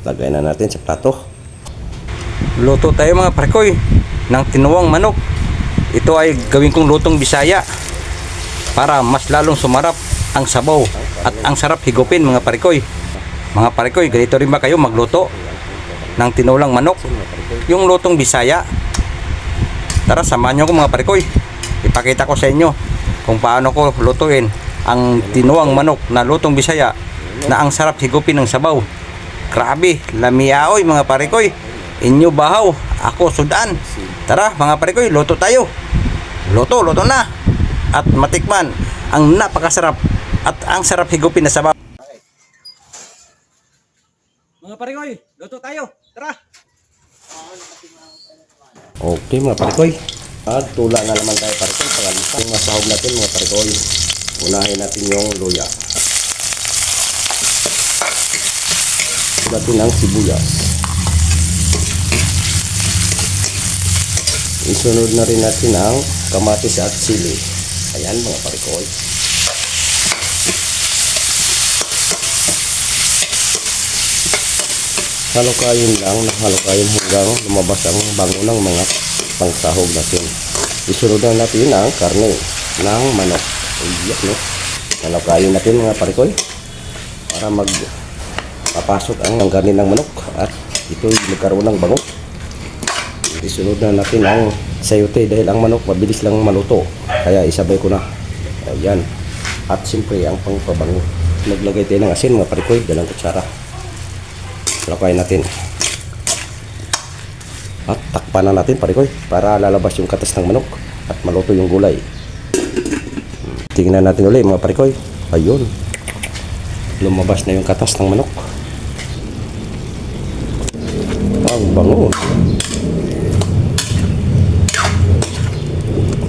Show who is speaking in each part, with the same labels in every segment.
Speaker 1: Lagay na natin sa plato.
Speaker 2: Luto tayo mga parkoy ng tinuwang manok. Ito ay gawin kong lutong bisaya para mas lalong sumarap ang sabaw at ang sarap higupin mga parikoy. Mga parikoy, ganito rin ba kayo magluto ng tinulang manok? Yung lutong bisaya. Tara, samahan nyo ko mga parikoy. Ipakita ko sa inyo kung paano ko lutuin ang tinuwang manok na lutong bisaya na ang sarap higupin ng sabaw. Grabe, lamiaoy mga parikoy. Inyo bahaw, ako sudan. Tara mga parikoy, luto tayo. Luto, luto na. At matikman ang napakasarap at ang sarap higupin na sabaw. Mga parikoy, luto tayo. Tara.
Speaker 1: Okay mga parikoy. At tula na naman tayo parikoy. Pangalisa yung masahog natin mga parikoy. Unahin natin yung luya. Natin ang sibuyas. Isunod na rin natin ang kamatis at sili. Ayan mga parikoy. Halukayin lang, halukayin hanggang lumabas ang bango ng mga pangsahog natin. Isunod na natin ang karne ng manok. Iyak, no? Halukayin natin mga parikoy para mag papasok ang karne ng manok at ito'y magkaroon ng bango. Isunod na natin ang sayote dahil ang manok mabilis lang maluto. Kaya isabay ko na. Ayan. At siyempre ang pangpabango. Maglagay tayo ng asin mga parikoy, dalang kutsara. Lakayin natin. At takpan na natin parikoy para lalabas yung katas ng manok at maluto yung gulay. Tingnan natin ulit mga parikoy. Ayun. Lumabas na yung katas ng manok.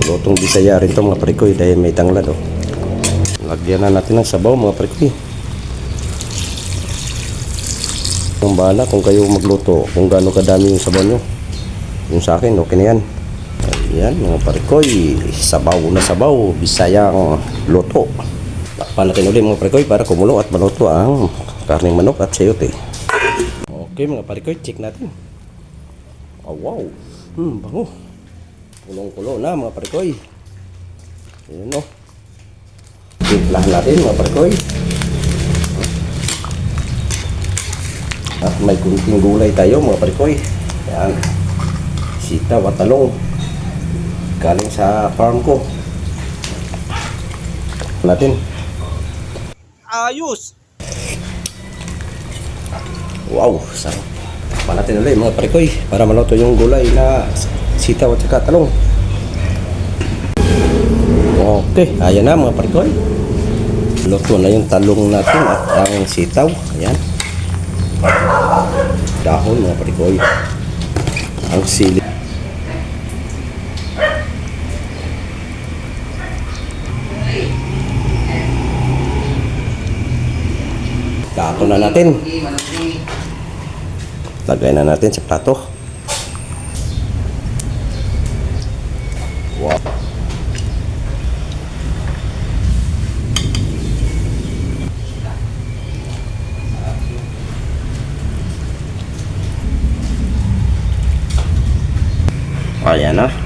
Speaker 1: Lutong bisaya rin to mga parikoy dahil may tanglad oh. Lagyan na natin ng sabaw mga parikoy. Ang bahala kung kayo magluto, kung gaano kadami yung sabaw nyo. Yung sa akin, okay na yan. Ayan, mga parikoy, sabaw na sabaw, bisayang luto. Takpan natin ulit mga parikoy para kumulo at maluto ang karning manok at sayote. Okay mga parikoy, check natin. Oh, wow. Hmm, bango. Kulong-kulo na mga parikoy. Ayan o. Timplahan natin mga parikoy. At may kunting gulay tayo mga parikoy. Ayan. Sitaw at talong. Galing sa farm ko. Natin.
Speaker 2: Ayos.
Speaker 1: Wow, sarap. Pa natin ulit mga parikoy para maluto yung gulay na sitaw at saka talong. Okay, ayan na mga parikoy. Luto na yung talong natin at ang sitaw. Ayan. Dahon mga parikoy. Ang sili. Dato na natin. Lagay na natin sa plato. Wow. Ayan na.